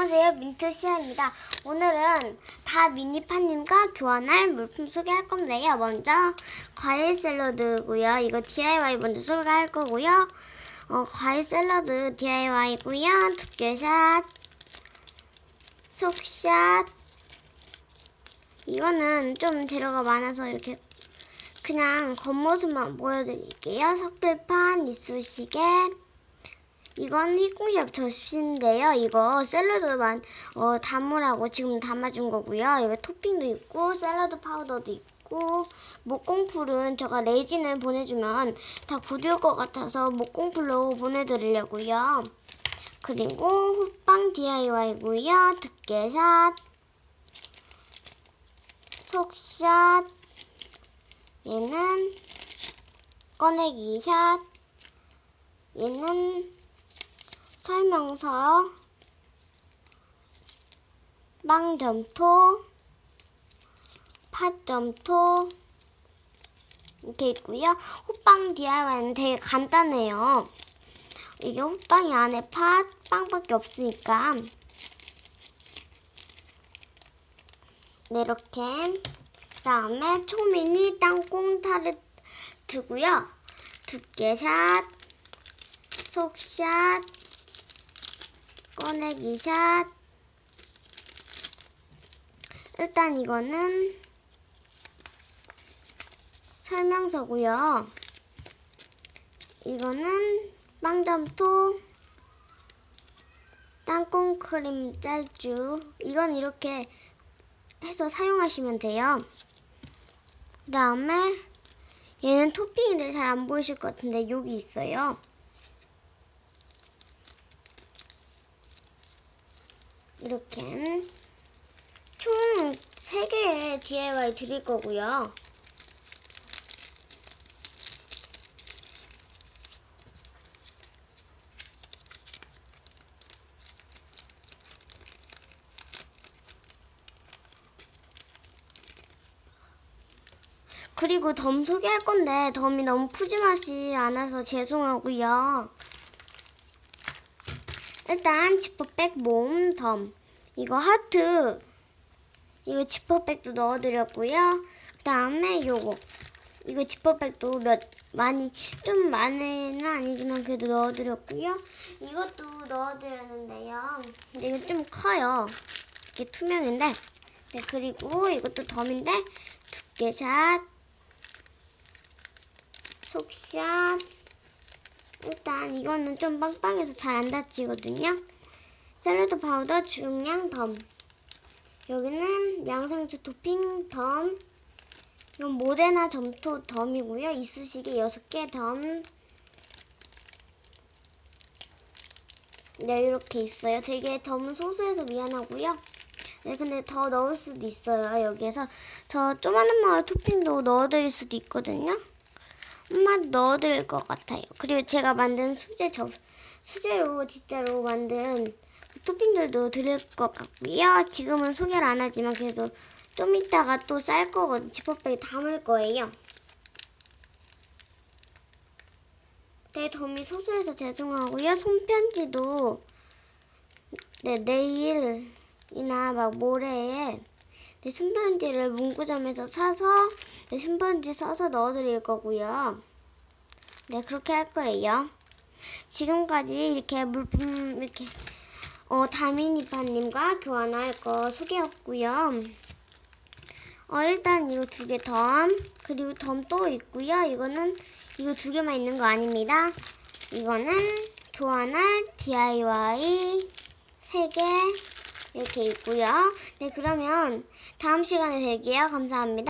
안녕하세요 민트시아입니다. 오늘은 다 미니파님과 교환할 물품 소개할 건데요. 먼저 과일 샐러드고요. 이거 DIY 먼저 소개할 거고요. 어, 과일 샐러드 DIY고요. 두께샷, 속샷. 이거는 좀 재료가 많아서 이렇게 그냥 겉모습만 보여드릴게요. 석들판, 이쑤시개. 이건 희콩샵 접시인데요. 이거 샐러드만 어, 담으라고 지금 담아준 거고요. 이거 토핑도 있고 샐러드 파우더도 있고 목공풀은 제가 레진을 보내주면 다 굳을 것 같아서 목공풀로 보내드리려고요. 그리고 호빵 DIY고요. 두께샷, 속샷, 얘는 꺼내기 샷, 얘는 설명서, 빵점토, 팥점토 이렇게 있고요. 호빵 DIY는 되게 간단해요. 이게 호빵이 안에 팥, 빵밖에 없으니까 네, 이렇게 그 다음에 초미니 땅콩 타르트고요. 두께샷, 속샷, 꺼내기 샷. 일단 이거는 설명서고요. 이거는 빵점토, 땅콩 크림 짤주. 이건 이렇게 해서 사용하시면 돼요. 그 다음에 얘는 토핑인데 잘안 보이실 것 같은데 여기 있어요. 이렇게 총 3개의 DIY 드릴 거고요. 그리고 덤 소개할 건데 덤이 너무 푸짐하지 않아서 죄송하고요. 일단 지퍼백 모음 덤 이거 하트 이거 지퍼백도 넣어드렸고요. 그 다음에 요거 이거 지퍼백도 몇 많이 좀 많이는 아니지만 그래도 넣어드렸고요. 이것도 넣어드렸는데요. 근데 이거 좀 커요. 이렇게 투명인데 네 그리고 이것도 덤인데 두께샷 속샷 일단 이거는 좀 빵빵해서 잘안 닫히거든요. 샐러드 파우더 중량 덤. 여기는 양상추 토핑 덤. 이건 모데나 점토 덤이고요. 이쑤시개 6개 덤. 네, 이렇게 있어요. 되게 덤은 소소해서 미안하고요. 네, 근데 더 넣을 수도 있어요. 여기에서 저 조그마한 마을 토핑도 넣어드릴 수도 있거든요. 한마디 넣어드릴 것 같아요. 그리고 제가 만든 수제 접 수제로 진짜로 만든 그 토핑들도 드릴 것 같고요. 지금은 소개를 안 하지만 그래도 좀 이따가 또 쌀 거거든요. 지퍼백에 담을 거예요. 되게 덤이 소소해서 죄송하고요. 손편지도 네, 내일이나 막 모레에 내 손편지를 문구점에서 사서 내 손편지 써서 넣어드릴 거고요. 네, 그렇게 할 거예요. 지금까지 이렇게 물품 이렇게 어 다미니파님과 교환할 거 소개했고요. 어 일단 이거 두 개 덤 그리고 덤 또 있고요. 이거는 이거 두 개만 있는 거 아닙니다. 이거는 교환할 DIY 세 개 이렇게 있고요. 네 그러면 다음 시간에 뵐게요. 감사합니다.